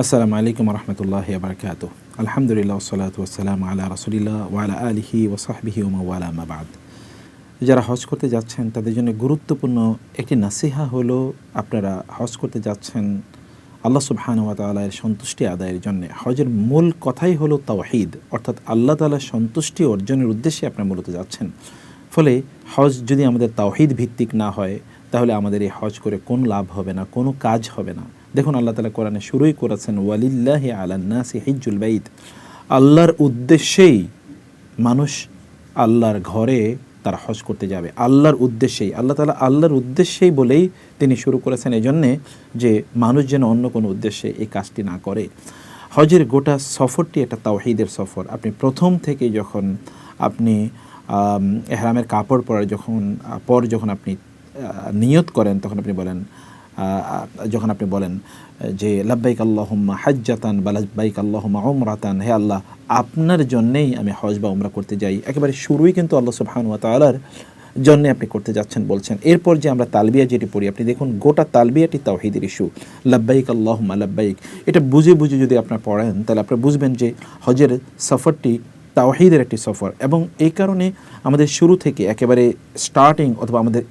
আসসালামু আলাইকুম রহমতুল্লাহ বারকাত আলহামদুলিল্লাহ সালাত ওসালাম আলা রসুলিল্লাহ ওয়ালা আলিহি ওসাহবিহি ওমাওয়ালা মাবাদ যারা হজ করতে যাচ্ছেন, তাদের জন্য গুরুত্বপূর্ণ একটি নাসিহা হলো, আপনারা হজ করতে যাচ্ছেন, আল্লাহ সুবহানুয়া তালার সন্তুষ্টি আদায়ের জন্য। হজের মূল কথাই হলো তাওহিদ, অর্থাৎ আল্লাহ তালার সন্তুষ্টি অর্জনের উদ্দেশ্যে আপনারা মূলত যাচ্ছেন। ফলে হজ যদি আমাদের তাওহিদ ভিত্তিক না হয়, তাহলে আমাদের এই হজ করে কোনো লাভ হবে না, কোনো কাজ হবে না। দেখুন আল্লাহ তালা কোরআনে শুরুই করেছেন, ওয়ালিল্লাহি আলান্নাসি হিজ্জুল বাইত। আল্লাহর উদ্দেশ্যেই মানুষ আল্লাহর ঘরে তারা হজ করতে যাবে। আল্লাহর উদ্দেশ্যেই, আল্লাহ তালা আল্লাহর উদ্দেশ্যেই বলেই তিনি শুরু করেছেন এই জন্যে যে মানুষ যেন অন্য কোনো উদ্দেশ্যে এই কাজটি না করে। হজের গোটা সফরটি একটা তাওহিদের সফর। আপনি প্রথম থেকে যখন আপনি এহরামের কাপড় পরার যখন, পর যখন আপনি নিয়ত করেন, তখন আপনি বলেন যখন আপনি বলেন, যে লাব্বাইক আল্লাহুম্মা হাজ্জাতান, বা লাব্বাইক আল্লাহুম্মা উমরাতান, হে আল্লাহ, আপনার জন্যেই আমি হজ বা উমরা করতে যাই। একেবারে শুরুই কিন্তু আল্লাহ সুবহান ওয়া তাআলার জন্যে আপনি করতে যাচ্ছেন বলছেন। এরপর যে আমরা তালবিয়া যেটি পড়ি, আপনি দেখুন গোটা তালবিয়াটি তাওহিদের ইস্যু। লাব্বাইক আল্লাহুম্মা, লাব্বাইক। এটা বুঝে বুঝে যদি আপনার পড়েন, তাহলে আপনারা বুঝবেন যে হজের সফরটি তাওহিদের একটি সফর। এবং এই কারণে আমাদের শুরু থেকে একেবারে স্টার্টিং অথবা আমাদের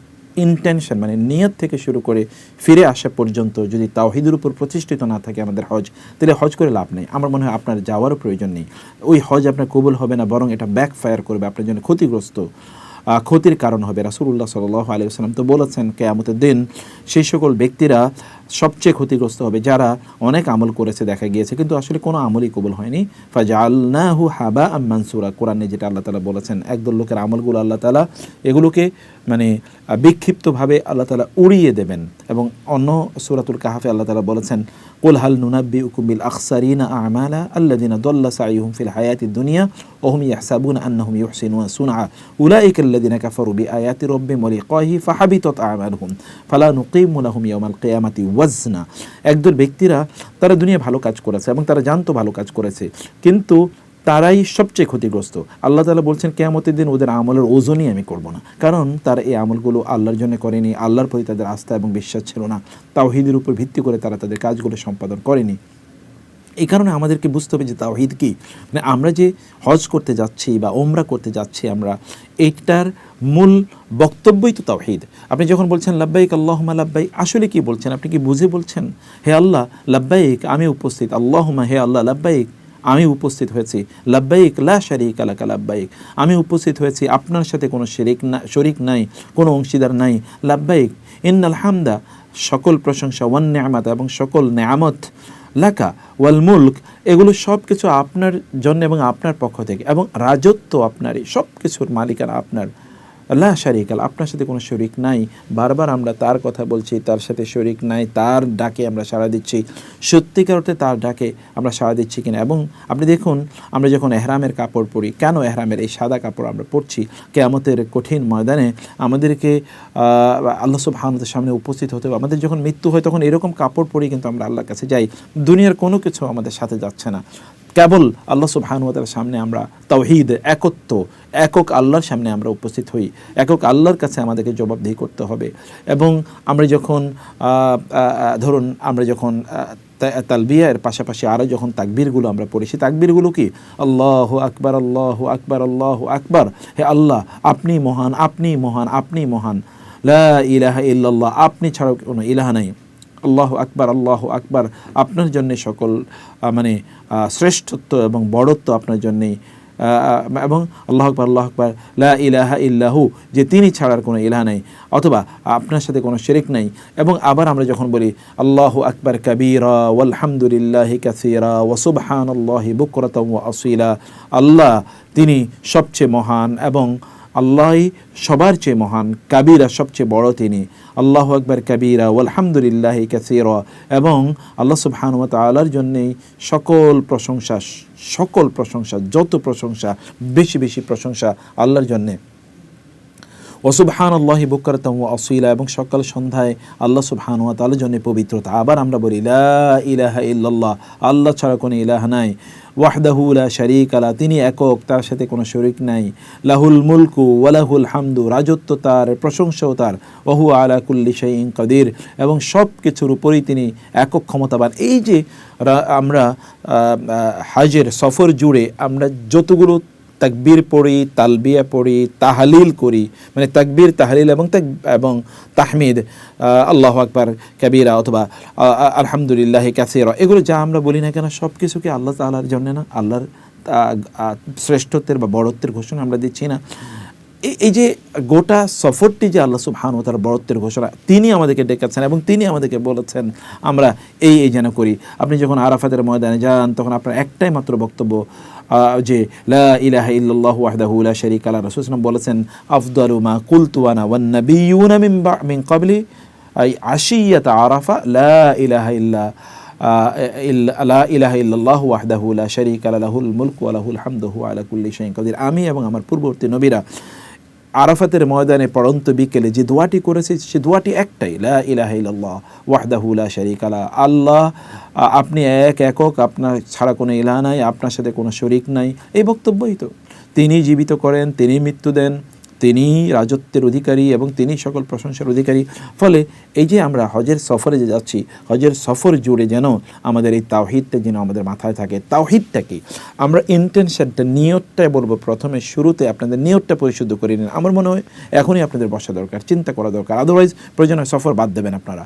ইন্টেনশন মানে নিয়ত থেকে শুরু করে ফিরে আসা পর্যন্ত যদি তাওহিদের উপর প্রতিষ্ঠিত না থাকে আমাদের হজ, তাহলে হজ করে লাভ নেই। আমার মনে হয় আপনার যাওয়ারও প্রয়োজন নেই। ওই হজ আপনার কবুল হবে না, বরং এটা ব্যাকফায়ার করবে, আপনার জন্য ক্ষতিগ্রস্ত ক্ষতির কারণ হবে। রাসুল্লাহ সাল আলী সাল্লাম তো বলেছেন, কেয়ামতের দিন সেই সকল ব্যক্তিরা সবচেয়ে ক্ষতিগ্রস্ত হবে, যারা অনেক আমল করেছে দেখা গিয়েছে, কিন্তু আসলে কোনো আমলই কবুল হয়নি। ফাজালনাহু হাবা মানসুরা, কোরআনে যেটা আল্লাহ তালা বলেছেন, একদল লোকের আমলগুলো আল্লাহ তালা এগুলোকে মানে বিক্ষিপ্তভাবে আল্লাহ তালা উড়িয়ে দেবেন। এবং অন্য সুরাতুল কাহাফে আল্লাহ তালা বলেছেন, কুল হাল নুনাব্বি উকুমিল আখসারিনা আমালা আল্লাদিনা দল্লা সাইহুম ফিল হায়াতি দুনিয়া ওহুম ইয়াহসাবুন আন্নাহুম ইউহসিনুনা সুনআ। উলাইকা আল্লাদিনা কাফারু বিআয়াতি রাব্বিহিম ওয়া লিকাহি ফাহাবিতাত আমালুহুম। ফালা নুকিমু লাহুম ইয়াওমাল কিয়ামাতি ওয়াজনা। একদল ব্যক্তিরা তারা দুনিয়া ভালো কাজ করেছে এবং তারা জানতো ভালো কাজ করেছে। কিন্তু তারাই সবচেয়ে ক্ষতিগ্রস্ত। আল্লাহ তালা বলছেন, কেয়ামতের দিন ওদের আমলের ওজনই আমি করব না। কারণ তারা এই আমলগুলো আল্লাহর জন্য করেনি, আল্লাহর প্রতি তাদের আস্থা এবং বিশ্বাস ছিল না। তাওহিদের উপর ভিত্তি করে তারা তাদের কাজগুলো সম্পাদন করেনি। এই কারণে আমাদেরকে বুঝতে হবে যে তাওহিদ কি? মানে আমরা যে হজ করতে যাচ্ছি বা ওমরা করতে যাচ্ছি আমরা, এইটার মূল বক্তব্যই তো তাওহিদ। আপনি যখন বলছেন, লাব্বাইক আল্লাহমা লাব্বাইক আসলে কি বলছেন? আপনি কি বুঝে বলছেন? হে আল্লাহ, লাব্বাইক, আমি উপস্থিত। আল্লাহমা হে আল্লাহ, লাব্বাইক, আমি উপস্থিত হয়েছি। লাব্বাইক, লা শারিক আলাকা লাব্বাইক। আমি উপস্থিত হয়েছি, আপনার সাথে কোনো শরিক না, শরিক নাই, কোনো অংশীদার নাই। লাব্বাইক, ইন্নাল হামদা, সকল প্রশংসা, ওয়ান নেয়ামাত এবং সকল নেয়ামত লাকা ওয়াল মুলক, এগুলো সব কিছু আপনার জন্য এবং আপনার পক্ষ থেকে এবং রাজত্ব আপনারই সব কিছুর মালিকানা আপনার। আল্লাহ শারিক আল আপনার সাথে কোনো শরিক নাই। বারবার আমরা তার কথা বলছি, তার সাথে শরিক নাই, তার ডাকে আমরা সাড়া দিচ্ছি। সত্যিকার অর্থে তার ডাকে আমরা সাড়া দিচ্ছি কিনা? এবং আপনি দেখুন, আমরা যখন এহরামের কাপড় পরি, কেন এহরামের এই সাদা কাপড় আমরা পরছি? কেয়ামতের কঠিন ময়দানে আমাদেরকে আল্লাহ সুবহানাহুর সামনে উপস্থিত হতে হবে। আমাদের যখন মৃত্যু হয়, তখন এরকম কাপড় পরি কিন্তু আমরা আল্লাহর কাছে যাই। দুনিয়ার কোনো কিছু আমাদের সাথে যাচ্ছে না। কেবল আল্লাহ সুবহানুয়াতার সামনে আমরা তাওহিদ, একত্ব, একক আল্লাহর সামনে আমরা উপস্থিত হই। একক আল্লাহর কাছে আমাদেরকে জবাবদিহি করতে হবে। এবং আমরা যখন ধরুন আমরা যখন তালবিয়ার পাশাপাশি আরও যখন তাকবীরগুলো আমরা পড়ি, সেই তাকবীরগুলো কি? আল্লাহ আকবার আল্লাহ আকবার আল্লাহ আকবার। হে আল্লাহ, আপনি মহান আপনি মহান আপনি মহান। লা ইলাহা ইল্লাল্লাহ, আপনি ছাড়াও কোনো ইলাহা নাই। আল্লাহ আকবার আল্লাহ আকবার, আপনার জন্যে সকল মানে শ্রেষ্ঠত্ব এবং বড়ত্ব আপনার জন্যেই এবং আল্লাহ আকবর আল্লাহ আকবর, লা ইলাহা ইল্লাহু, যে তিনি ছাড়ার কোনো ইলাহা নেই, অথবা আপনার সাথে কোনো শিরিক নাই, এবং আবার আমরা যখন বলি, আল্লাহ আকবর কবিরা, ওয়ালহামদুলিল্লাহি কাসিরা ওয়াসুবহান আল্লাহি বুকরত আসিলা, আল্লাহ তিনি সবচেয়ে মহান এবং আল্লাহই সবার চেয়ে মহান, কাবিরা সবচেয়ে বড় তিনি। আল্লাহ আকবর, কাবিরা আলহামদুলিল্লাহ কাসিরা। এবং আল্লাহ সুবহানুয়া আল্লাহর জন্যেই সকল প্রশংসা সকল প্রশংসা, যত প্রশংসা, বেশি বেশি প্রশংসা আল্লাহর জন্যে। ওসুবহান আল্লাহি বুকারতম ও আসিলা, এবং সকাল সন্ধ্যায় আল্লাহ সুবহান ওয়া তাআলার জন্য পবিত্রতা। আবার আমরা বলি, লা ইলাহা ইল্লাল্লাহ, আল্লাহ ছাড়া কোনো ইলাহ নাই। ওয়াহদাহু লা শারিক আলা তিনি একক, তার সাথে কোনো শরিক নাই। লাহুল মুলকু ওয়ালাহুল হামদু, রাজত্ব তার, প্রশংসাও তার। ওহু আলা কুল্লি শাইইন কাদির, এবং সব কিছুর উপরেই তিনি একক ক্ষমতাবান। এই যে আমরা হাজের সফর জুড়ে আমরা যতগুলো তাকবীর পড়ি, তালবিয়া পড়ি, তাহালিল করি। মানে তাকবীর, তাহালিল এবং তাক- এবং তাহমিদ আল্লাহ আকবার, কাবীরা অথবা আলহামদুলিল্লাহ কাসিরা। এগুলো যা আমরা বলি না কেন সব কিছুকে আল্লাহ তাআলার জন্য না, আল্লাহর শ্রেষ্ঠত্বের বা বড়ত্বের ঘোষণা আমরা দিচ্ছি না। এই- যে গোটা সফরটি যে আল্লাহ সুবহান ও তার বড়ত্বের ঘোষণা, তিনি আমাদেরকে ডেকেছেন এবং তিনি আমাদেরকে বলেছেন, আমরা এই এই যেন করি। আপনি যখন আরাফাতের ময়দানে যান, তখন আপনার একটাই মাত্র বক্তব্য যে লা ইলাহা ইল্লাল্লাহু ওয়াহদাহু লা শারীকা লা রাসূল বলেছেন, আফদালু মা কুলতু আনা ওয়ান নাবিয়্যুনা মিন মিন ক্বাবলি, আই আশিয়াত আরাফা, লা ইলাহা ইল্লা লা ইলাহা ইল্লাল্লাহু ওয়াহদাহু মুলকু ওয়া লাহুল হামদু কুল্লি শাইইন কাদির। আমি এবং আমার পূর্ববর্তী নবীরা আরাফাতের ময়দানে পড়ন্ত বিকেলে যে দোয়াটি করেছে, সে দোয়াটি একটাই, লা ইলাহ ইল্লাল্লাহ, ওয়াহদাহু লা আলা আল্লাহ, আপনি এক, একক, আপনার ছাড়া কোনো ইলাহ নাই, আপনার সাথে কোনো শরিক নাই। এই বক্তব্যই তো। তিনি জীবিত করেন, তিনি মৃত্যু দেন তিনি রাজত্বের অধিকারী এবং তিনি সকল প্রশংসার অধিকারী। ফলে এই যে আমরা হজের সফরে যে যাচ্ছি, হজের সফর জুড়ে যেন আমাদের এই তাওহিদটা যেন আমাদের মাথায় থাকে। তাওহিদটা কি? আমরা ইন্টেনশনটা নিয়তটাই বলব প্রথমে শুরুতে, আপনাদের নিয়তটা পরিশুদ্ধ করে নিন। আমার মনে হয় এখনই আপনাদের বসা দরকার, চিন্তা করা দরকার। আদারওয়াইজ প্রয়োজন সফর বাদ দেবেন আপনারা।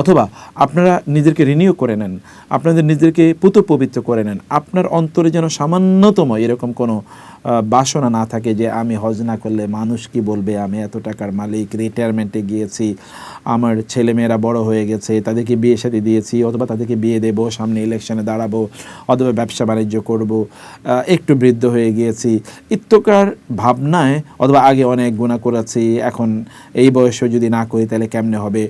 অথবা আপনারা নিজেদেরকে রিনিউ করে নেন, আপনাদের নিজেদেরকে পুত পবিত্র করে নেন। আপনার অন্তরে যেন সামান্যতম এরকম কোনো বাসনা না থাকে যে আমি হজ না করলে মানুষ কি বলবে? আমি এত টাকার মালিক রিটায়ারমেন্টে গিয়েছি, আমার ছেলেমেয়েরা বড় হয়ে গেছে, তাদেরকে বিয়ে সাথে দিয়েছি, অথবা তাদেরকে বিয়ে দেবো, সামনে ইলেকশনে দাঁড়াবো, অথবা ব্যবসা বাণিজ্য করব একটু বৃদ্ধ হয়ে গিয়েছি। ইত্যকার ভাবনায় অথবা আগে অনেক গুণা করেছি, এখন এই বয়সে যদি না করি তাহলে কেমনে হবে?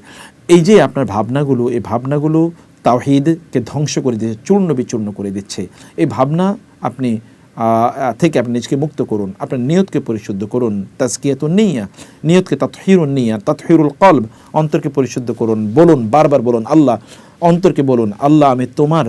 এই যে আপনার ভাবনাগুলো, এই ভাবনাগুলো তাওহিদকে ধ্বংস করে দিচ্ছে চূর্ণ বিচূর্ণ করে দিচ্ছে। এই ভাবনা আপনি থেকে আপনি নিজকে মুক্ত করুন। আপনার নিয়তকে পরিশুদ্ধ করুন। তাজকিয়াত নিয়া। নিয়তকে তাতহিরুন নিয়া। তাতহিরুল কলব, অন্তরকে পরিশুদ্ধ করুন। বলুন, বারবার বলুন, আল্লাহ, অন্তরকে বলুন, আল্লাহ, আমি তোমার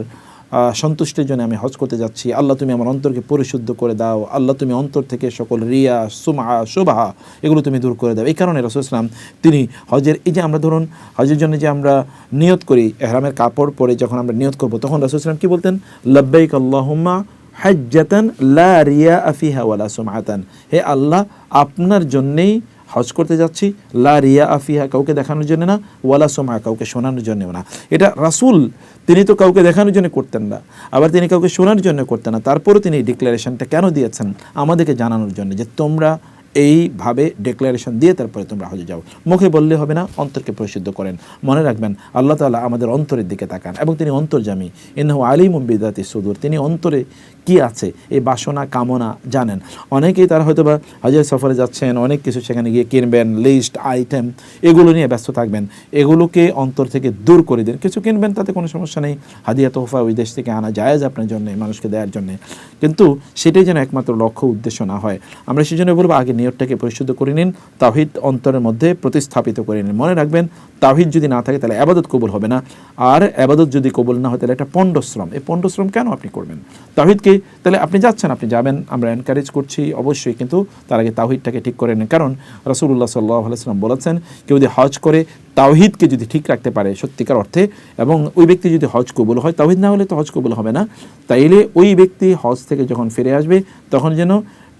সন্তুষ্টির জন্য আমি হজ করতে যাচ্ছি। আল্লাহ, তুমি আমার অন্তরকে পরিশুদ্ধ করে দাও। আল্লাহ, তুমি অন্তর থেকে সকল রিয়া সুমা সুবাহা এগুলো তুমি দূর করে দাও। এই কারণে রসুল ইসলাম তিনি হজের এই যে আমরা ধরুন, হজের জন্য যে আমরা নিয়ত করি, এহরামের কাপড় পরে যখন আমরা নিয়ত করব, তখন রসুল ইসলাম কি বলতেন? লব্বাইক আল্লাহুম্মা হাজ্জাতান লা রিয়া আফিহা ওয়ালা সুমআতান। হে আল্লাহ, আপনার জন্যেই হজ করতে যাচ্ছি। লা রিয়া আফিহা কাউকে দেখানোর জন্য না, ওয়ালা সোমা কাউকে শোনানোর জন্যও না। এটা রাসূল, তিনি তো কাউকে দেখানোর জন্য করতেন না। আবার তিনি কাউকে শোনার জন্য করতেন না। তারপরও তিনি ডিক্লারেশনটা কেন দিয়েছেন? আমাদেরকে জানানোর জন্য যে তোমরা এইভাবে ডিক্লারেশন দিয়ে তারপরে তোমরা হজে যাও। মুখে বললে হবে না, অন্তরকে পরিশুদ্ধ করেন। মনে রাখবেন, আল্লাহ তাআলা আমাদের অন্তরের দিকে তাকান এবং তিনি অন্তর্জামী ইন্নাহু আলিম বিদাতি সুদূর। তিনি অন্তরে কি আছে? এই বাসনা, কামনা জানেন। অনেকেই তারা হয়তো বা হজের সফরে যাচ্ছেন, অনেক কিছু সেখানে গিয়ে কিনবেন লিস্ট আইটেম এগুলো নিয়ে ব্যস্ত থাকবেন। এগুলোকে অন্তর থেকে দূর করে দিন। কিছু কিনবেন, তাতে কোনো সমস্যা নেই। হাদিয়া তোহফা ওই দেশ থেকে আনা যায় আপনার জন্য, মানুষকে দেওয়ার জন্য। কিন্তু সেটাই যেন একমাত্র লক্ষ্য, উদ্দেশ্য না হয়। আমরা সেই জন্য বলব, আগে নিয়তটাকে পরিশুদ্ধ করে নিন তাহিদ অন্তরের মধ্যে প্রতিস্থাপিত করে নিন। মনে রাখবেন তাহিদ যদি না থাকে, তাহলে আবাদত কবুল হবে না। আর আবাদত যদি কবুল না হয়, তাহলে একটা পণ্ডশ্রম। এই পণ্ডশ্রম কেন আপনি করবেন? তাহিদকে তাহলে আপনি যাচ্ছেন, আপনি যাবেন, আমরা এনকারেজ করছি অবশ্যই, কিন্তু তার আগে তাহিদটাকে ঠিক করে নিন। কারণ রসুল্লাহ সাল্লাহ আলাইসাল্লাম বলেছেন, কেউ যদি হজ করে, তাওহিদকে যদি ঠিক রাখতে পারে সত্যিকার অর্থে, এবং ওই ব্যক্তি যদি হজ কবুল হয়, তাওহিদ না হলে তো হজ কবুল হবে না, তাইলে ওই ব্যক্তি হজ থেকে যখন ফিরে আসবে, তখন যেন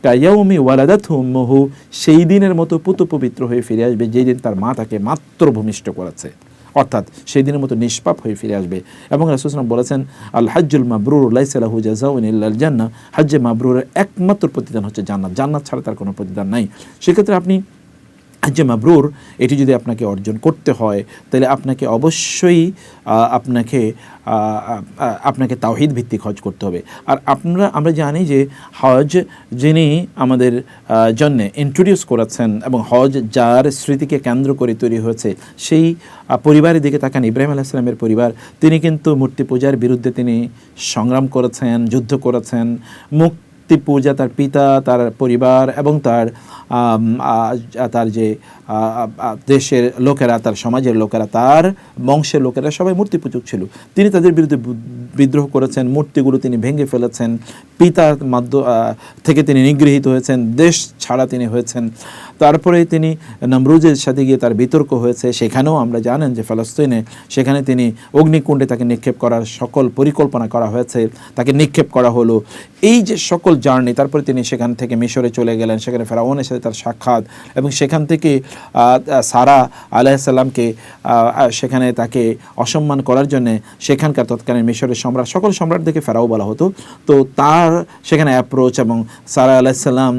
কায়াউমি ওয়ালাদাত হুম্মহু সেই দিনের মতো পুত পবিত্র হয়ে ফিরে আসবে, যেই দিন তার মা তাকে মাত্র ভূমিষ্ঠ করেছে। অর্থাৎ সেই দিনের মতো নিষ্পাপ হয়ে ফিরে আসবে। এবং রাসুসলাম বলেছেন আল হাজ্জুল মাবরুর লাইসালাহু জাজাউন ইল্লাল জান্নাহ। হাজ্জে মাবরুরের একমাত্র প্রতিদান হচ্ছে জান্নাত। জান্নাত ছাড়া তার কোনো প্রতিদান নাই। সেক্ষেত্রে আপনি হাজ্জে মাবরুর, এটি যদি আপনাকে অর্জন করতে হয়, তাহলে আপনাকে অবশ্যই আপনাকে আপনাকে তাওহিদ ভিত্তিক হজ করতে হবে। আর আপনারা আমরা জানি যে হজ যিনি আমাদের জন্য ইন্ট্রোডিউস করেছেন এবং হজ যার স্মৃতিকে কেন্দ্র করে তৈরি হয়েছে, সেই পরিবারের দিকে তাকান, ইব্রাহিম আলাইসলামের পরিবার, তিনি কিন্তু মূর্তি পূজার বিরুদ্ধে তিনি সংগ্রাম করেছেন, যুদ্ধ করেছেন মূর্তি পূজা তার পিতা, তার পরিবার এবং তার তার যে দেশের লোকেরা, তার সমাজের লোকেরা, তার বংশের লোকেরা সবাই মূর্তি পূজক ছিল। তিনি তাদের বিরুদ্ধে বিদ্রোহ করেছেন, মূর্তিগুলো তিনি ভেঙে ফেলেছেন, পিতার মাধ্য থেকে তিনি নিগৃহীত হয়েছেন, দেশ ছাড়া তিনি হয়েছেন। তারপরে তিনি নমরুজের সাথে গিয়ে তার বিতর্ক হয়েছে। সেখানেও আমরা জানেন যে ফলস্তিনে, সেখানে তিনি অগ্নিকুণ্ডে তাকে নিক্ষেপ করার সকল পরিকল্পনা করা হয়েছে, তাকে নিক্ষেপ করা হলো। এই যে সকল জার্নি, তারপরে তিনি সেখান থেকে মিশরে চলে গেলেন, সেখানে ফেরাউনের সাথে তার সাক্ষাৎ এবং সেখান থেকে সারা আলাইসাল্লামকে সেখানে তাকে অসম্মান করার জন্য সেখানকার তৎকালীন মিশরের সম্রাট, সকল সম্রাটদেরকে ফেরাও বলা হতো। তো তার সেখানে অ্যাপ্রোচ এবং সারা আলাইসাল্লাম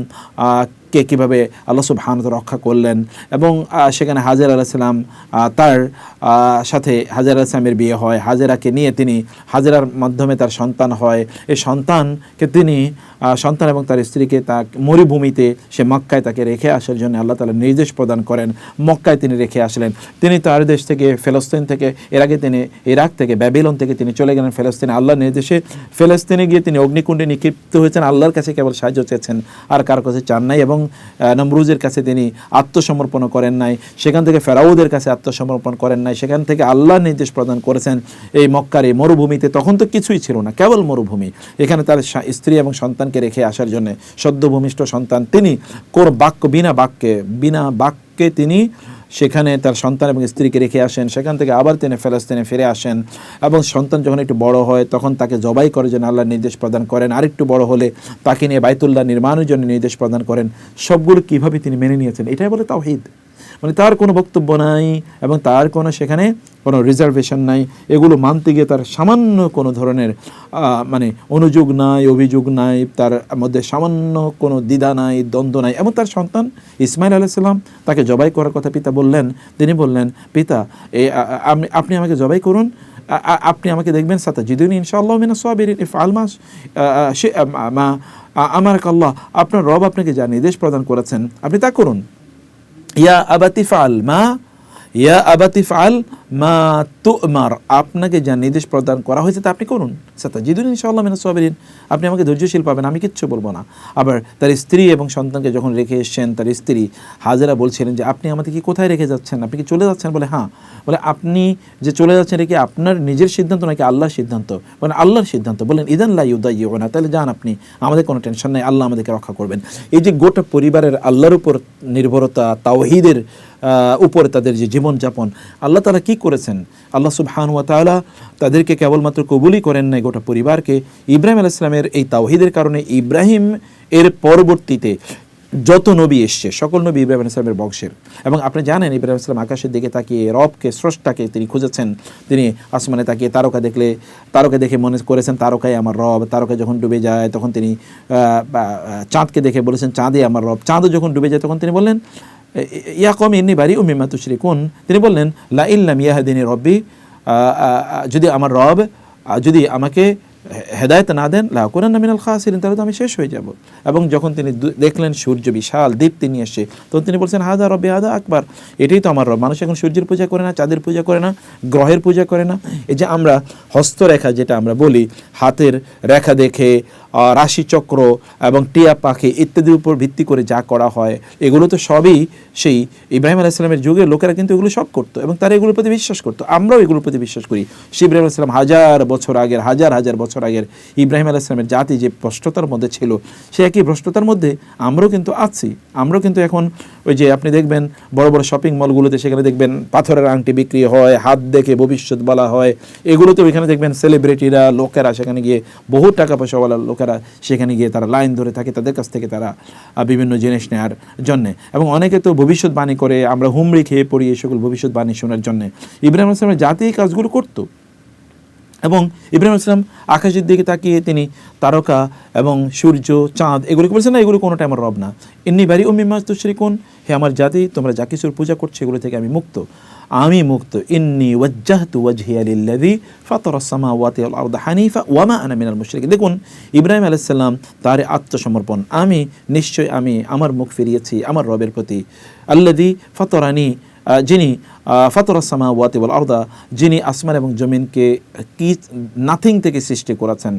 কে কীভাবে আল্লাহ সুবহান রক্ষা করলেন এবং সেখানে হাজার আলাইসাল্লাম তার সাথে হাজার আলাইসলামের বিয়ে হয়। হাজেরাকে নিয়ে তিনি হাজেরার মাধ্যমে তার সন্তান হয়। এই সন্তানকে তিনি সন্তান এবং তার স্ত্রীকে তা মরুভূমিতে, সে মক্কায় তাকে রেখে আসার জন্য আল্লাহ তালা নির্দেশ প্রদান করেন। মক্কায় তিনি রেখে আসলেন। তিনি তার দেশ থেকে, ফেলস্তিন থেকে, এর আগে তিনি ইরাক থেকে, ব্যাবিলন থেকে তিনি চলে গেলেন ফেলস্তিনে। আল্লাহর নির্দেশে ফেলস্তিনে গিয়ে তিনি অগ্নিকুণ্ডে নিক্ষিপ্ত হয়েছেন। আল্লাহর কাছে কেবল সাহায্য চেয়েছেন, আর কার কাছে চান নাই এবং নমরুজের কাছে তিনি আত্মসমর্পণ করেন নাই। সেখান থেকে ফেরাউদের কাছে আত্মসমর্পণ করেন নাই। সেখান থেকে আল্লাহর নির্দেশ প্রদান করেছেন। এই মক্কার এই মরুভূমিতে তখন তো কিছুই ছিল না, কেবল মরুভূমি। এখানে তার স্ত্রী এবং সন্তানকে রেখে আসার জন্য সদ্য ভূমিষ্ঠ সন্তান তিনি কোর বাক্য, বিনা বাক্যে বিনা বাক্যে তিনি সেখানে তার সন্তান এবং স্ত্রীকে রেখে আসেন। সেখান থেকে আবার তিনি ফেলাস্তিনে ফিরে আসেন এবং সন্তান যখন একটু বড় হয় তখন তাকে জবাই করার জন্য আল্লাহ নির্দেশ প্রদান করেন। আরেকটু বড় হলে তাকে নিয়ে বাইতুল্লাহ নির্মাণের জন্য নির্দেশ প্রদান করেন। সবগুলো কীভাবে তিনি মেনে নিয়েছেন? এটাই বলে তাওহিদ। মানে তার কোনো বক্তব্য নাই এবং তার কোনো সেখানে কোনো রিজার্ভেশন নাই। এগুলো মানতে গিয়ে তার সামান্য কোনো ধরনের মানে অনুযোগ নাই, অভিযোগ নাই, তার মধ্যে সামান্য কোনো দ্বিধা নাই, দ্বন্দ্ব নাই। এবং তার সন্তান ইসমাইল আলাইসাল্লাম তাকে জবাই করার কথা পিতা বললেন। তিনি বললেন, পিতা, এ আপনি- আমাকে জবাই করুন। আপনি আমাকে দেখবেন সাথা জিদুন ইনশাআল্লাহ মিনা সাবির ইফ আলমাস আমার আল্লাহ আপনার রব আপনাকে যা নির্দেশ প্রদান করেছেন, আপনি তা করুন। ইয়া আবাতি ফাল মা ইয়া আবাতি ফাল মা তুমার, আপনাকে যা নির্দেশ প্রদান করা হয়েছে তা আপনি করুন। সাতা জিদুন ইনশাআল্লাহ মিনা সাবিরিন। আপনি আমাকে ধৈর্যশীল পাবেন, আমি কিচ্ছু বলব না। আবার তার স্ত্রী এবং সন্তানকে যখন রেখে এসছেন, তার স্ত্রী হাজারা বলছিলেন যে, আপনি আমাদের কি কোথায় রেখে যাচ্ছেন? আপনি কি চলে যাচ্ছেন? বলে হ্যাঁ। বলে, আপনি যে চলে যাচ্ছেন রেখে আপনার নিজের সিদ্ধান্ত নাকি আল্লাহর সিদ্ধান্ত? মানে আল্লাহর সিদ্ধান্ত। বলেন, ইদান লা ইউদাইয়ু না তাহলে যান আপনি, আমাদের কোনো টেনশন নেই, আল্লাহ আমাদেরকে রক্ষা করবেন। এই যে গোটা পরিবারের আল্লাহর উপর নির্ভরতা, তাওহিদের উপরে তাদের যে জীবনযাপন, আল্লাহ তারা কি করেছেন। আল্লাহ সুবহান ওয়া তাআলা তাদেরকে কেবলমাত্র কবুলই করেন নাই, গোটা পরিবারকে। ইব্রাহিম আলাইহিস সালামের এই তাওহিদের কারণে ইব্রাহিম এর পরবর্তীতে যত নবী এসছে, সকল নবী ইব্রাহিম আলাইহিস সালামের বংশের। এবং আপনি জানেন, ইব্রাহিম আলাইহিস সালাম আকাশের দিকে তাকিয়ে, রবকে, স্রষ্টাকে তিনি খুঁজেছেন। তিনি আসমানে তাকিয়ে তারকা দেখলে, তারকা দেখে মনে করেছেন, তারকাই আমার রব। তারকা যখন ডুবে যায়, তখন তিনি চাঁদকে দেখে বলেছেন চাঁদই আমার রব। চাঁদও যখন ডুবে যায়, তখন তিনি বললেন ইয়া ইন্নি বাড়ি উমিমা তুশরিকুন তিনি বললেন লা ইল্লাম ইয়াহাদিনী রব্বি যদি আমার রব যদি আমাকে হেদায়েত না দেন লা কোরআন মিনাল খাসিরিন, তাহলে তো আমি শেষ হয়ে যাব। এবং যখন তিনি দেখলেন সূর্য বিশাল, দীপ্তি নিয়ে এসে, তখন তিনি বলছেন, হাদা রব্বি, হাদা আকবার। এটাই তো আমার রব। মানুষ এখন সূর্যের পূজা করে না, চাঁদের পূজা করে না, গ্রহের পূজা করে না। এই যে আমরা হস্তরেখা যেটা আমরা বলি, হাতের রেখা দেখে রাশিচক্র এবং টিয়া পাখি ইত্যাদির উপর ভিত্তি করে যা করা হয়, এগুলো তো সবই সেই ইব্রাহিম আলাইসালামের যুগে লোকেরা কিন্তু এগুলো সব করতো এবং তারা এগুলোর প্রতি বিশ্বাস করতো। আমরাও এগুলোর প্রতি বিশ্বাস করি। সে ইব্রাহিম আলাইসালাম হাজার বছর আগের, হাজার হাজার বছর আগের ইব্রাহিম আলাইসালামের জাতি যে ভ্রষ্টতার মধ্যে ছিল, সে একই ভ্রষ্টতার মধ্যে আমরাও কিন্তু আছি। আমরাও কিন্তু এখন ওই যে আপনি দেখবেন বড় বড় শপিং মলগুলোতে সেখানে দেখবেন পাথরের আংটি বিক্রি হয়, হাত দেখে ভবিষ্যৎ বলা হয়। এগুলোতে ওইখানে দেখবেন সেলিব্রিটিরা লোকেরা সেখানে গিয়ে বহু টাকা পয়সাওয়ালা লোকেরা সেখানে গিয়ে তারা লাইন ধরে থাকে, তাদের কাছ থেকে তারা বিভিন্ন জিনিস নেওয়ার জন্যে। এবং অনেকে তো ভবিষ্যৎবাণী করে, আমরা হুমড়ি খেয়ে পড়ি এই সকল ভবিষ্যৎবাণী শোনার জন্যে। ইব্রাহিম আসলামের জাতি এই কাজগুলো করতো। এবং ইব্রাহিম ইসলাম আকাশের দিকে তাকিয়ে তিনি তারকা এবং সূর্য, চাঁদ, এগুলোকে বলছেন না, এগুলো কোনোটা আমার রব না। এমনি বাড়ি ও মিমাজ তুশ্রিকুন, হে আমার জাতি, তোমরা যা কিছুর পূজা করছ এগুলো থেকে আমি মুক্ত। আমি মুক্ত। ইন্নি ওয়াজ্জাহতু ওয়াজহিয়া লিল্লাযী ফাতারাস সামাওয়াতি ওয়াল আরদা হানিফা ওয়া মা আনা মিনাল মুশরিকিন। দেখুন, ইব্রাহিম আলাইহিস সালাম তার আত্মসমর্পণ। আমি, নিশ্চয় আমি আমার মুখ ফিরিয়েছি আমার রবের প্রতি। আল্লাযী ফাতারানি যিনি ফাতরাসমা ওয়াতি বল আরদা যিনি আসমান এবং জমিনকে কি নাথিং থেকে সৃষ্টি করেছেন।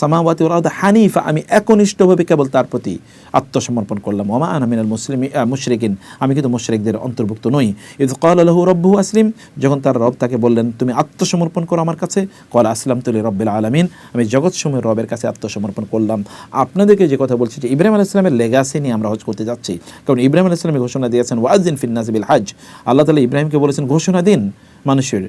সামাওয়াতি ওর হানিফা, আমি একনিষ্ঠভাবে কেবল তার প্রতি আত্মসমর্পণ করলাম। ওমা আনামিনাল মুসলিম মুশরিকিন, আমি কিন্তু মুশরিকদের অন্তর্ভুক্ত নই। ইদ কল আলহু রব্বু আসলিম, যখন তার রব তাকে বললেন, তুমি আত্মসমর্পণ করো আমার কাছে? কল আসলাম তুলি রব্বিল আলমিন আমি জগৎসমূহের রবের কাছে আত্মসমর্পণ করলাম। আপনাদেরকে যে কথা বলছি যে ইব্রাহিম আলাহ ইসলামের লেগাসি নিয়ে আমরা হজ করতে যাচ্ছি। কারণ ইব্রাহিম আলাহ ইসলামের ঘোষণা দিয়েছেন ওয়াজিন ফিন্নাসবিল হাজ আল্লাহ তালা ইব্রাহিমকে বলেছেন, ঘোষণা দিন মানুষের।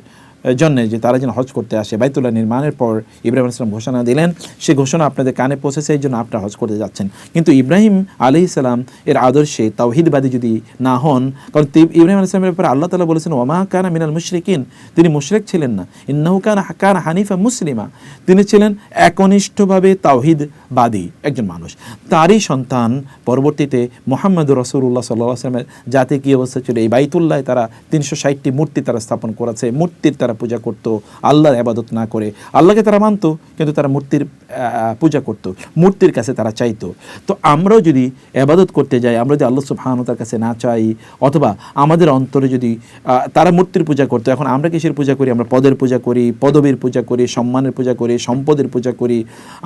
জন্য যে তারা যেন হজ করতে আসে। বাইতুল্লাহ নির্মাণের পর ইব্রাহিম ইসলাম ঘোষণা দিলেন সেই ঘোষণা আপনাদের কানে পৌঁছেছে, এই জন্য আপনারা হজ করতে যাচ্ছেন। কিন্তু ইব্রাহিম আলি ইসলাম এর আদর্শে তাওহিদবাদী যদি না হন, কারণ ইব্রাহিম ইসলামের ব্যাপারে আল্লাহ তালা বলেছেন ওমা কানা মিনাল মুশরিকিন। তিনি মুশরিক ছিলেন না। ইন্নাহু কানা কানা হানিফা মুসলিমা। তিনি ছিলেন একনিষ্ঠভাবে তাওহিদবাদী একজন মানুষ। তারই সন্তান পরবর্তীতে মোহাম্মদ রসুল্লাহ সাল্লাহ আসলামের জাতি কী অবস্থা ছিল? এই বাইতুল্লাহ তারা তিনশো ষাটটি মূর্তি তারা স্থাপন করেছে। মূর্তির তারা পূজা করত, আল্লাহর আবাদত না করে। আল্লাহকে তারা মানতো, কিন্তু তারা মূর্তির পূজা করত, মূর্তির কাছে তারা চাইতো। তো আমরাও যদি আবাদত করতে যাই, আমরা যদি আল্লাহ সুবহানতার কাছে না চাই, অথবা আমাদের অন্তরে যদি তারা মূর্তির পূজা করতো, এখন আমরা কিসের পূজা করি? আমরা পদের পূজা করি, পদবীর পূজা করি, সম্মানের পূজা করি, সম্পদের পূজা করি,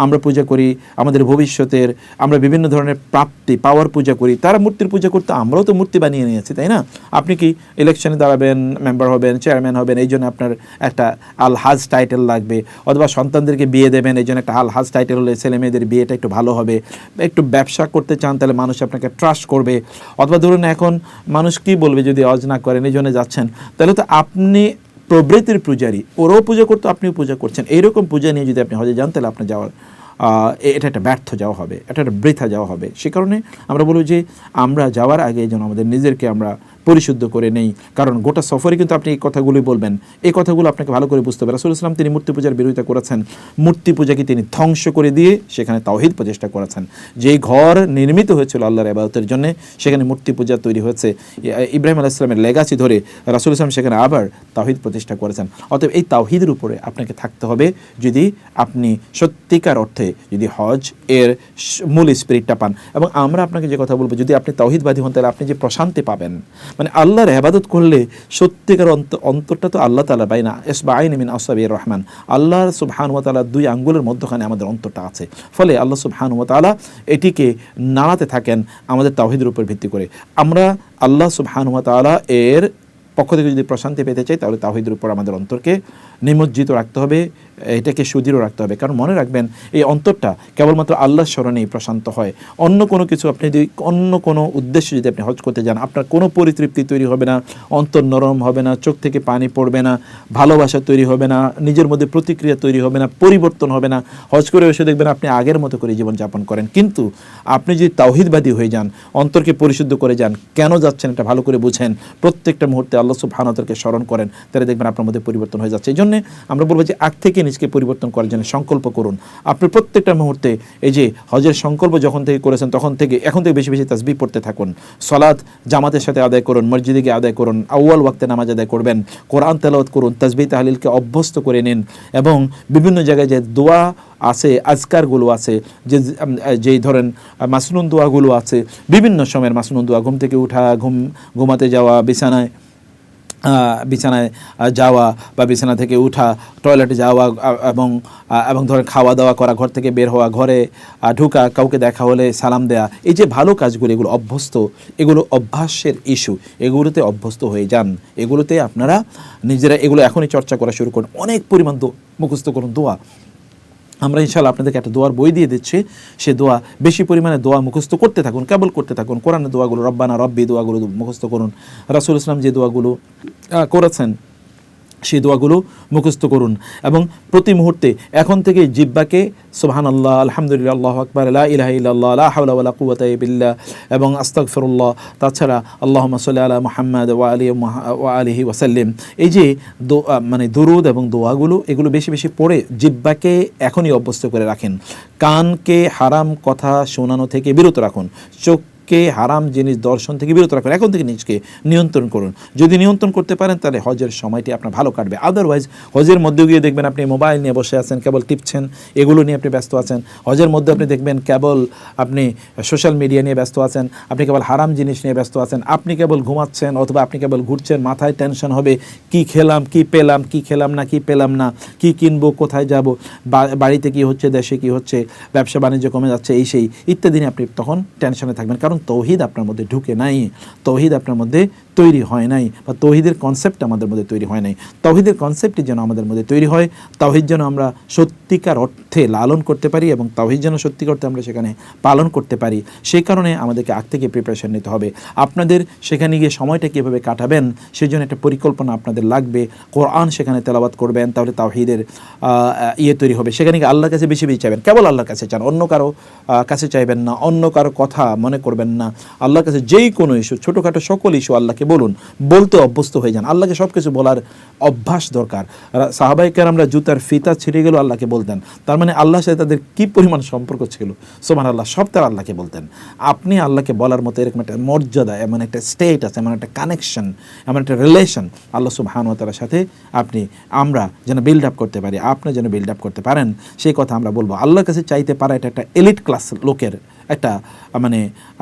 আমরা পূজা করি, আমাদের ভবিষ্যতের, আমরা বিভিন্ন ধরনের প্রাপ্তি, পাওয়ার পূজা করি। তারা মূর্তির পূজা করতে, আমরাও তো মূর্তি বানিয়ে নিয়েছি, তাই না? আপনি কি ইলেকশনে দাঁড়াবেন মেম্বার হবেন চেয়ারম্যান হবেন, এই জন্য আপনার একটা আল হাজ টাইটেল লাগবে, অথবা সন্তানদেরকে বিয়ে দেবেন, এই জন্য একটা আল হাজ টাইটেল হলে ছেলে মেয়েদের বিয়েটা একটু ভালো হবে। একটু ব্যবসা করতে চান, তাহলে মানুষ আপনাকে ট্রাস্ট করবে। অথবা ধরুন এখন মানুষ কি বলবে যদি অজ না করেন, এই জন্য যাচ্ছেন। তাহলে তো আপনি প্রবৃত্তির পূজারী, ওরাও পূজা করতো আপনিও পূজা করছেন। এইরকম পূজা নিয়ে যদি আপনি হজে যান, তাহলে আপনার যাওয়ার এটা একটা ব্যর্থ যাওয়া হবে, এটা একটা বৃথা যাওয়া হবে। সে কারণে আমরা বলব যে আমরা যাওয়ার আগে যেন আমাদের নিজেদেরকে আমরা পরিশুদ্ধ করে নেই। কারণ গোটা সফরে কিন্তু আপনি এই কথাগুলোই বলবেন। এই কথাগুলো আপনাকে ভালো করে বুঝতে হবে। রাসুল ইসলাম তিনি মূর্তি পূজার বিরোধিতা করেছেন। মূর্তি পূজাকে তিনি ধ্বংস করে দিয়ে সেখানে তাওহিদ প্রচেষ্টা করেছেন। যেই ঘর নির্মিত হয়েছিল আল্লাহর আবাদতের জন্য, সেখানে মূর্তি পূজা তৈরি হয়েছে। ইব্রাহিম আলাহ ইসলামের লেগাসি ধরে রাসুল ইসলাম সেখানে আবার তাওহিদ প্রতিষ্ঠা করেছেন। অতএব এই তাওহিদের উপরে আপনাকে থাকতে হবে যদি আপনি সত্যিকার অর্থে যদি হজ এর মূল স্পিরিটটা পান। এবং আমরা আপনাকে যে কথা বলব, যদি আপনি তাওহিদবাদী হন, তাহলে আপনি যে প্রশান্তি পাবেন মানে আল্লাহর আবাদত করলে সত্যিকার অন্ত অন্তরটা তো আল্লাহ তালা বাই না। এস বা আইন মিন আসাবি রহমান। আল্লাহর সুবহানুয়া তালা দুই আঙ্গুলের মধ্যখানে আমাদের অন্তরটা আছে। ফলে আল্লাহ সুবহানুয়া তালা এটিকে নাড়াতে থাকেন আমাদের তাওহিদের উপর ভিত্তি করে। আমরা আল্লাহ সুবহানুয়া তালা এর পক্ষ থেকে যদি প্রশান্তি পেতে চাই, তাহলে তাহিদের উপর আমাদের অন্তরকে নিমজ্জিত রাখতে হবে। এটাকে সুদৃঢ় রাখতে হবে। কারণ মনে রাখবেন, এই অন্তরটা কেবলমাত্র আল্লাহর স্মরণেই প্রশান্ত হয়। অন্য কোনো কিছু আপনি যদি, অন্য কোনো উদ্দেশ্যে যদি আপনি হজ করতে যান, আপনার কোনো পরিতৃপ্তি তৈরি হবে না, অন্তর নরম হবে না, চোখ থেকে পানি পড়বে না, ভালোবাসা তৈরি হবে না, নিজের মধ্যে প্রতিক্রিয়া তৈরি হবে না, পরিবর্তন হবে না, হজ করে এসে দেখবেন আপনি আগের মতো করে জীবনযাপন করেন। কিন্তু আপনি যদি তাওহিদবাদী হয়ে যান, অন্তরকে পরিশুদ্ধ করে যান, কেন যাচ্ছেন এটা ভালো করে বুঝেন, প্রত্যেকটা মুহূর্তে আল্লাহ সুবহানাতাকে স্মরণ করেন, তাহলে দেখবেন আপনার মধ্যে পরিবর্তন হয়ে যাচ্ছে। এই জন্য আমরা বলব যে আগ থেকে নিজকে পরিবর্তন করার জন্য সংকল্প করুন। আপনি প্রত্যেকটা মুহূর্তে এই যে হজের সংকল্প যখন থেকে করেছেন, তখন থেকে, এখন থেকে বেশি বেশি তাসবিহ পড়তে থাকুন। সলাদ জামাতের সাথে আদায় করুন, মসজিদে গিয়ে আদায় করুন, আউয়াল ওয়াক্তে নামাজ আদায় করবেন, কোরআন তেলাওয়াত করুন, তাসবিহ তাহলিলকে অভ্যস্ত করে নিন এবং বিভিন্ন জায়গায় যে দোয়া আছে, আজকারগুলো আছে, যে, যেই ধরেন মাসনুন দোয়াগুলো আছে, বিভিন্ন সময়ের মাসনুন দোয়া, ঘুম থেকে উঠা, ঘুম, ঘুমাতে যাওয়া, বিছানায় বিছানায় যাওয়া বা বিছানা থেকে উঠা টয়লেটে যাওয়া এবং এবং ধরেন খাওয়া দাওয়া করা, ঘর থেকে বের হওয়া, ঘরে ঢুকা, কাউকে দেখা হলে সালাম দেয়া, এই যে ভালো কাজগুলো, এগুলো অভ্যস্ত, এগুলো অভ্যাসের ইস্যু এগুলোতে অভ্যস্ত হয়ে যান, এগুলোতে আপনারা নিজেরা এগুলো এখনই চর্চা করা শুরু করুন, অনেক পরিমাণ মুখস্থ করুন দোয়া আমরা ইনশাল্লাহ আপনাদেরকে একটা দোয়ার বই দিয়ে দিচ্ছি। সে দোয়া বেশি পরিমাণে দোয়া মুখস্থ করতে থাকুন, কেবল করতে থাকুন। কোরআনের দোয়াগুলো, রব্বানা রব্বি দোয়াগুলো মুখস্থ করুন। রাসুল ইসলাম যে দোয়াগুলো করেছেন সেই দোয়াগুলো মুখস্থ করুন। এবং প্রতি মুহূর্তে এখন থেকে জিব্বাকে সুবহান আল্লাহ আলহামদুলিল্লাহ, আল্লাহ আকবর আল্লাহ ইলাহ ইল্লাল্লাহ, লা হাওলা ওয়ালা কুওয়াতা বিল্লাহ এবং আস্তাগফিরুল্লাহ। তাছাড়া আল্লাহ সাল্লি আলা মুহাম্মাদ ওয়া আলি ওয়া আলিহি ওয়াসাল্লিম। এই যে মানে দুরুদ এবং দোয়াগুলো, এগুলো বেশি বেশি পড়ে জিব্বাকে এখনই অভ্যস্ত করে রাখেন। কানকে হারাম কথা শোনানো থেকে বিরত রাখুন। চোখ নিজকে হারাম জিনিস দর্শন থেকে বিরত রাখুন এখন থেকে নিজকে নিয়ন্ত্রণ করুন। যদি নিয়ন্ত্রণ করতে পারেন, তাহলে হজের সময়টি আপনার ভালো কাটবে। আদারওয়াইজ হজের মধ্যে গিয়ে দেখবেন আপনি মোবাইল নিয়ে বসে আছেন, কেবল টিপছেন, এগুলো নিয়ে আপনি ব্যস্ত আছেন। হজের মধ্যে আপনি দেখবেন কেবল আপনি সোশ্যাল মিডিয়া নিয়ে ব্যস্ত আছেন, আপনি কেবল হারাম জিনিস নিয়ে ব্যস্ত আছেন, আপনি কেবল ঘুমাচ্ছেন অথবা আপনি কেবল ঘুরছেন, মাথায় টেনশন হবে, কি খেলাম, কি পেলাম, কি খেলাম না, কি পেলাম না, কি কিনবো, কোথায় যাব বাড়িতে কি হচ্ছে, দেশে কি হচ্ছে, ব্যবসা বাণিজ্য কমে যাচ্ছে, এই সেই ইত্যাদি নিয়ে আপনি তখন টেনশনে থাকবেন। কারণ তৌহিদ আপনার মধ্যে ঢুকে নাই। তৌহিদ আপনার মধ্যে তৈরি হয় নাই বা তৌহিদের কনসেপ্ট আমাদের মধ্যে তৈরি হয় নাই। তৌহিদের কনসেপ্টটি যেন আমাদের মধ্যে তৈরি হয়, তৌহিদ যেন আমরা সত্যিকার অর্থে লালন করতে পারি এবং তৌহিদ যেন সত্যিকার অর্থে আমরা সেখানে পালন করতে পারি সেই কারণে আমাদেরকে আগ থেকে প্রিপারেশন নিতে হবে। আপনাদের সেখানে গিয়ে সময়টা কীভাবে কাটাবেন সেই জন্য একটা পরিকল্পনা আপনাদের লাগবে। কোরআন সেখানে তেলাবাত করবেন, তাহলে তাওহিদের ইয়ে তৈরি হবে। সেখানে গিয়ে আল্লাহর কাছে বেশি বেশি চাইবেন। কেবল আল্লাহর কাছে চান, অন্য কারও কাছে চাইবেন না, অন্য কারও কথা মনে করবেন না। আল্লাহর কাছে যেই কোনো ইস্যু ছোটোখাটো সকল ইস্যু আল্লাহকে বলুন, বলতে অভ্যস্ত হয়ে যান। আল্লাহকে সব কিছু বলার অভ্যাস দরকার। সাহাবাইকার আমরা জুতার ফিতা ছিঁড়ে গেল, আল্লাহকে বলতেন। তার মানে আল্লাহর সাথে তাদের কী পরিমাণ সম্পর্ক ছিল? সোমান আল্লাহ সব তারা আল্লাহকে বলতেন। আপনি আল্লাহকে বলার মতো এরকম একটা মর্যাদা, এমন একটা স্টেটাস এমন একটা কানেকশন এমন একটা রিলেশন আল্লাহ সুবাহানুতালার সাথে আপনি, আমরা যেন বিল্ড আপ করতে পারি, আপনি যেন বিল্ড আপ করতে পারেন, সেই কথা আমরা বলব। আল্লাহর কাছে চাইতে পারা এটা একটা এলিট ক্লাস লোকের একটা মানে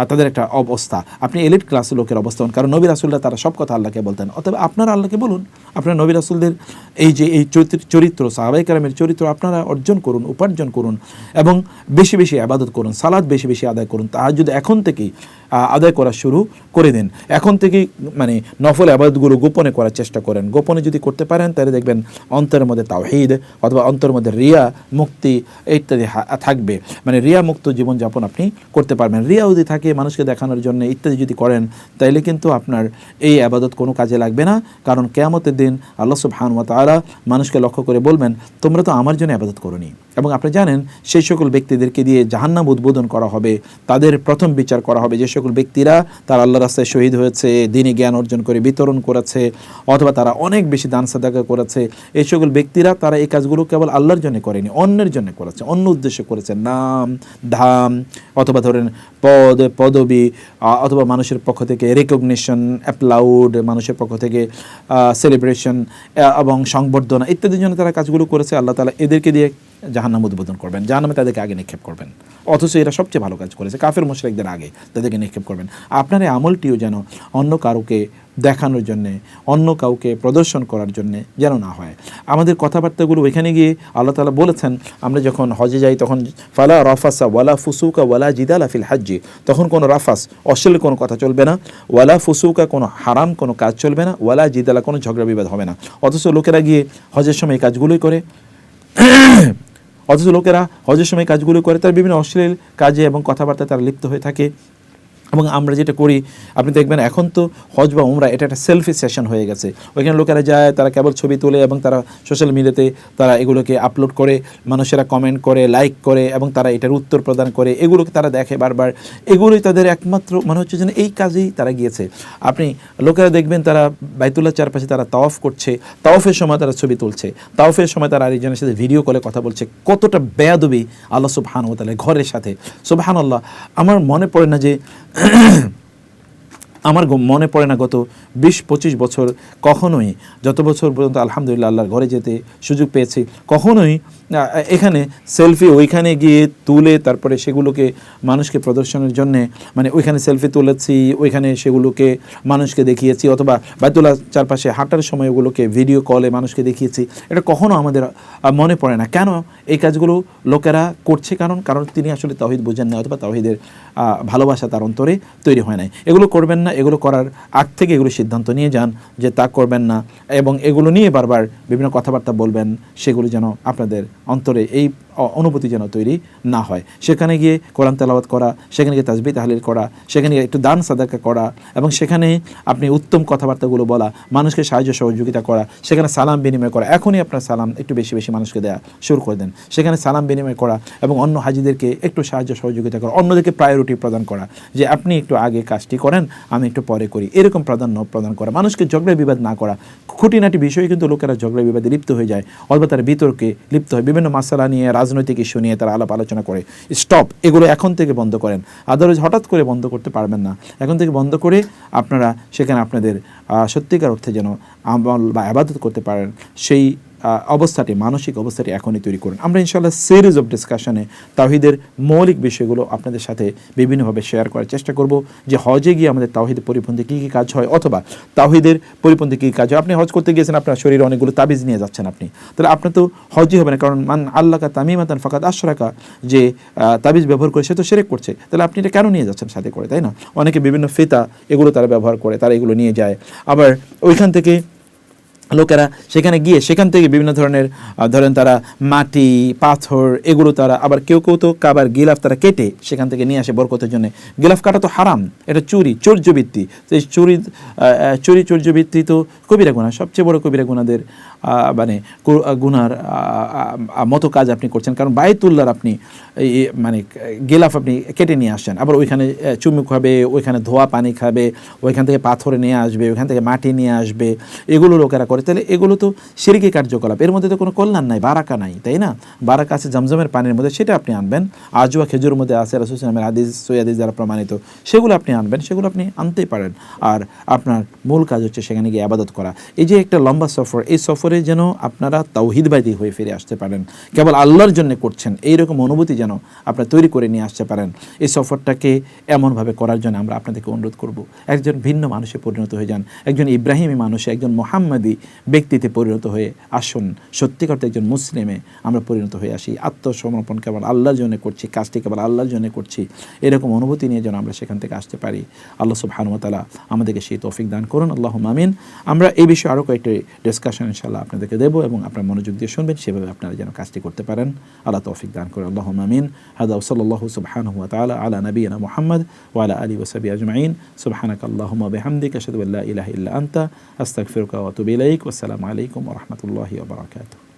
তাদের একটা অবস্থা। আপনি এলিট ক্লাস লোকের অবস্থা কারণ নবী রাসুল্লাহ তারা সব কথা আল্লাহকে বলতেন। অতএব আপনারা আল্লাহকে বলুন, আপনারা নবী রাসুলদের এই যে, এই চরিত্র- সাহাবাই কালামের চরিত্র আপনারা অর্জন করুন, উপার্জন করুন এবং বেশি বেশি আবাদত করুন সালাদ বেশি বেশি আদায় করুন। তাহার যদি এখন থেকেই আদায় করা শুরু করে দিন। এখন থেকেই মানে নফল আবাদগুলো গোপনে করার চেষ্টা করেন। গোপনে যদি করতে পারেন, তাহলে দেখবেন অন্তরের মধ্যে তাওহিদ অথবা অন্তরের মধ্যে রিয়া মুক্তি ইত্যাদি থাকবে। মানে রিয়া মুক্ত জীবনযাপন আপনি করতে পারবেন। রিয়া যদি থাকে মানুষকে দেখানোর জন্য ইত্যাদি যদি করেন, তাইলে কিন্তু আপনার এই আবাদত কোনো কাজে লাগবে না। কারণ কেয়ামতের দিন আল্লাহ সুবহান ওয়া তাআলা মানুষকে লক্ষ্য করে বলবেন, তোমরা তো আমার জন্য আবাদত করনি। এবং আপনি জানেন, সেই সকল ব্যক্তিদেরকে দিয়ে জাহান্নাম উদ্বোধন করা হবে, তাদের প্রথম বিচার করা হবে যে সকল ব্যক্তিরা তারা আল্লাহ রাস্তায় শহীদ হয়েছে, দিনে জ্ঞান অর্জন করে, বিতরণ করেছে, অথবা তারা অনেক বেশি দান সাদাকা করেছে, এই সকল ব্যক্তিরা তারা এই কাজগুলো কেবল আল্লাহর জন্য করেনি, অন্যের জন্য করেছে, অন্য উদ্দেশ্যে করেছে। নাম, ধাম, অথবা ধরেন পদ, পদবি অথবা মানুষের পক্ষ থেকে রেকগনিশন অ্যাপ্লাউড মানুষের পক্ষ থেকে সেলিব্রেশন এবং সংবর্ধনা ইত্যাদির জন্য তারা কাজগুলো করেছে। আল্লাহ তালা এদেরকে দিয়ে জাহান্নাম উদ্বোধন করবেন, জাহান্নামে তাদেরকে আগে নিক্ষেপ করবেন। অথচ এরা সবচেয়ে ভালো কাজ করেছে, কাফের মুশরিকদের আগে তাদেরকে নিক্ষেপ করবেন। আপনার এই আমলটিও যেন অন্য কারোকে দেখানোর জন্যে, অন্য কাউকে প্রদর্শন করার জন্যে যেন না হয়। আমাদের কথাবার্তাগুলো ওইখানে গিয়ে আল্লাহ তালা বলেছেন, আমরা যখন হজে যাই তখন ফালা রাফাসা ওয়ালা ফুসুকা ওয়ালা জিদালা ফিল হাজ্জি, তখন কোনো রাফাস, অশ্লীল কোনো কথা চলবে না। ওয়ালা ফুসুকা কোনো হারাম কোনো কাজ চলবে না, ওয়ালা জিদালা কোনো ঝগড়া বিবাদ হবে না। অথচ লোকেরা গিয়ে হজের সময় এই কাজগুলোই করে। অথচ লোকেরা হজের সময় কাজগুলো করে তার বিভিন্ন অশ্লীল কাজে এবং কথাবার্তা তারা লিপ্ত হয়ে থাকে। এবং আমরা যেটা করি, আপনি দেখবেন এখন তো হজ বা উমরা, এটা একটা সেলফি সেশন হয়ে গেছে। ওইখানে লোকেরা যায়, তারা কেবল ছবি তোলে এবং তারা সোশ্যাল মিডিয়াতে তারা এগুলোকে আপলোড করে, মানুষেরা কমেন্ট করে লাইক করে এবং তারা এটার উত্তর প্রদান করে। এগুলোকে তারা দেখে বারবার। এগুলোই তাদের একমাত্র মনে হচ্ছে যেন এই কাজেই তারা গিয়েছে। আপনি লোকেরা দেখবেন তারা বাইতুল্লাহ চারপাশে তারা তাওয়াফ করছে। তাওফের সময় তারা ছবি তুলছে। তাওফের সময় তারা আরেকজনের সাথে ভিডিও কলে কথা বলছে। কতটা বেয়াদবি আল্লাহ সুবহান ও তাআলা ঘরের সাথে। সুবহান আল্লাহ আমার মনে পড়ে না যে 咳 咳 আমার মনে পড়ে না গত বিশ পঁচিশ বছর। কখনোই যত বছর পর্যন্ত আলহামদুলিল্লাহ আল্লাহর ঘরে যেতে সুযোগ পেয়েছি, কখনোই এখানে সেলফি ওইখানে গিয়ে তুলে তারপরে সেগুলোকে মানুষকে প্রদর্শনের জন্যে মানে ওইখানে সেলফি তুলেছি, ওইখানে সেগুলোকে মানুষকে দেখিয়েছি অথবা বাইতুল্লাহ চারপাশে হাঁটার সময় ওগুলোকে ভিডিও কলে মানুষকে দেখিয়েছি। এটা কখনো আমাদের মনে পড়ে না। কেন? এই কাজগুলো লোকেরা করছে কারণ কারণ তিনি আসলে তাহিদ বোঝেন না অথবা তাহিদের ভালোবাসা তার অন্তরে তৈরি হয় নাই। এগুলো করবেন না। এগুলো করার আগ থেকে এগুলো সিদ্ধান্ত নিয়ে যান যে তা করবেন না এবং এগুলো নিয়ে বারবার বিভিন্ন কথাবার্তা বলবেন, সেগুলো যেন আপনাদের অন্তরে এই অনুভূতি যেন তৈরি না হয়। সেখানে গিয়ে কোরআন তেলাওয়াত করা, সেখানে গিয়ে তাজবি তাহলিল করা, সেখানে গিয়ে একটু দান সাদাকা করা এবং সেখানে আপনি উত্তম কথাবার্তাগুলো বলা, মানুষকে সাহায্য সহযোগিতা করা, সেখানে সালাম বিনিময় করা, এখনই আপনার সালাম একটু বেশি বেশি মানুষকে দেওয়া শুরু করে দেন। সেখানে সালাম বিনিময় করা এবং অন্য হাজিদেরকে একটু সাহায্য সহযোগিতা করা, অন্যদেরকে প্রায়োরিটি প্রদান করা, যে আপনি একটু আগে কাজটি করেন, আমি একটু পরে করি। এরকম প্রাধান্য প্রদান করা, মানুষকে ঝগড়া বিবাদ না করা। খুঁটিনাটি বিষয়ে কিন্তু লোকেরা ঝগড়া বিবাদে লিপ্ত হয়ে যায়, অথবা তারা বিতর্কে লিপ্ত হয়। বিভিন্ন মাসালা নিয়ে রাজ রাজনৈতিক ইস্যু নিয়ে তারা আলাপ আলোচনা করে। স্টপ এগুলো এখন থেকে বন্ধ করেন। আদারওয়াইজ হঠাৎ করে বন্ধ করতে পারবেন না। এখন থেকে বন্ধ করে আপনারা সেখানে আপনাদের সত্যিকার অর্থে যেন আমল বা আবাদত করতে পারেন। সেই অবস্থাটি, মানসিক অবস্থাটি এখনই তৈরি করুন। আমরা ইনশাল্লাহ সিরিজ অফ ডিসকাশনে তাহিদের মৌলিক বিষয়গুলো আপনাদের সাথে বিভিন্নভাবে শেয়ার করার চেষ্টা করব যে হজে গিয়ে আমাদের তাহিদের পরিপন্থী কী কী কাজ হয় অথবা তাহিদের পরিপন্থী কী কাজ হয়। আপনি হজ করতে গিয়েছেন, আপনার শরীরে অনেকগুলো তাবিজ নিয়ে যাচ্ছেন আপনি। তাহলে আপনার তো হজই হবে না, কারণ মান আল্লাহ তামিমাতান ফাকাত আশরাকা, যে তাবিজ ব্যবহার করে সে তো সেরেক করছে। তাহলে আপনি এটা কেন নিয়ে যাচ্ছেন সাথে করে, তাই না? অনেকে বিভিন্ন ফিতা এগুলো তারা ব্যবহার করে, তারা এগুলো নিয়ে যায়। আবার ওইখান থেকে লোকেরা সেখানে গিয়ে সেখান থেকে বিভিন্ন ধরনের ধরেন তারা মাটি, পাথর, এগুলো তারা আবার কেউ কেউ তো কাবার গিলাফ তারা কেটে সেখান থেকে নিয়ে আসে বরকতের জন্য। গিলাফ কাটা তো হারাম, এটা চুরি চৌর্যবৃত্তি তো এই চুরি চুরি চৌর্যবৃত্তি তো কবিরা গুণা সবচেয়ে বড় কবিরা গুণাদের মানে গুনার মতো কাজ আপনি করছেন। কারণ বায়তুল্লার আপনি মানে গেলাফ আপনি কেটে নিয়ে আসছেন। আবার ওইখানে চুমুক হবে ওইখানে ধোয়া পানি খাবে, ওইখান থেকে পাথর নিয়ে আসবে, ওইখান থেকে মাটি নিয়ে আসবে, এগুলো লোকেরা করে। তাহলে এগুলো তো সিরিকি কার্যকলাপ। এর মধ্যে তো কোনো কল্যাণ নাই, বারাকা নাই, তাই না? বারাকা আছে জমজমের পানির মধ্যে, সেটা আপনি আনবেন। আজুয়া খেজুর মধ্যে আছে রাসুসলামের আদিজ সৈয়াদিজ দ্বারা প্রমাণিত। সেগুলো আপনি আনবেন, সেগুলো আপনি আনতেই পারেন। আর আপনার মূল কাজ হচ্ছে সেখানে গিয়ে আবাদত করা। এই যে একটা লম্বা সফর, এই সফরে যেন আপনারা তাওহিদবাদী হয়ে ফিরে আসতে পারেন। কেবল আল্লাহর জন্য করছেন, এইরকম অনুভূতি যেন আপনারা তৈরি করে নিয়ে আসতে পারেন। এই সফরটাকে এমনভাবে করার জন্য আমরা আপনাদেরকে অনুরোধ করব। একজন ভিন্ন মানুষে পরিণত হয়ে যান, একজন ইব্রাহিমী মানুষে, একজন মোহাম্মদী ব্যক্তিতে পরিণত হয়ে আসুন। সত্যিকার একজন মুসলিমে আমরা পরিণত হয়ে আসি। আত্মসমর্পণ কেবল আল্লাহর জন্য করছি, কাজটি কেবল আল্লাহর জন্য করছি, এরকম অনুভূতি নিয়ে যেন আমরা সেখান থেকে আসতে পারি। আল্লাহ সুবহানুতালা আমাদেরকে সেই তৌফিক দান করুন। আল্লাহ মামিন আমরা এই বিষয়ে আরও কয়েকটি ডিসকাশন ইনশাল্লাহ আপনাদেরকে দেবো এবং আপনার মনোযোগ দিয়ে শুনবেন, সেভাবে আপনারা যেন কাজটি করতে পারেন। আল্লাহ তৌফিক দান করে আল্লাহ মামিন হাদা সাল্লাহ সুবহান হুয়া তালা আলা নবিয়িনা মোহাম্মদ ওয়ালা আলী ওসাবি আজমাইন। সুবহানাক আল্লাহ বিহামদিকা আশহাদু ইলাহ ইল্লা আন্তা। আস্তাক ফিরকা ওয়াতুবিলাইক আসসালামু আলাইকুম রহমতুল্লাহি বারাকাতুহু।